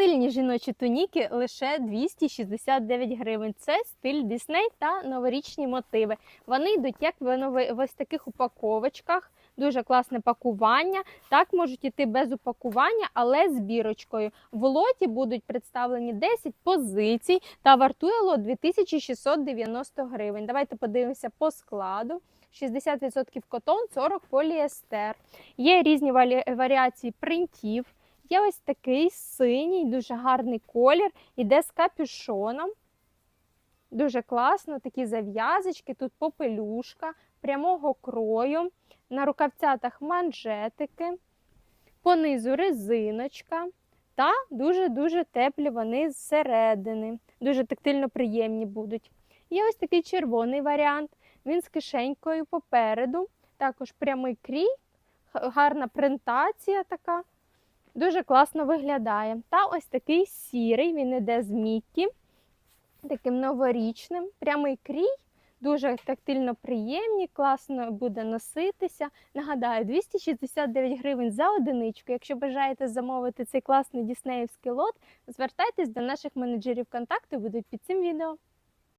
Стильні жіночі туніки лише 269 гривень. Це стиль Дісней та новорічні мотиви. Вони йдуть як в ось таких упаковочках. Дуже класне пакування. Так можуть іти без упакування, але з бірочкою. В лоті будуть представлені 10 позицій та вартує лот 2690 гривень. Давайте подивимося по складу. 60% котон, 40 поліестер. Є різні варіації принтів. Є ось такий синій, дуже гарний колір, іде з капюшоном. Дуже класно, такі зав'язочки, тут попелюшка, прямого крою, на рукавцятах манжетики, понизу резиночка та дуже-дуже теплі вони зсередини. Дуже тактильно приємні будуть. Є ось такий червоний варіант. Він з кишенькою попереду, також прямий крій, гарна принтація така. Дуже класно виглядає. Та ось такий сірий, він іде з Міккі, таким новорічним, прямий крій, дуже тактильно приємні, класно буде носитися. Нагадаю, 269 гривень за одиничку. Якщо бажаєте замовити цей класний діснеївський лот, звертайтесь до наших менеджерів контакту, будуть під цим відео.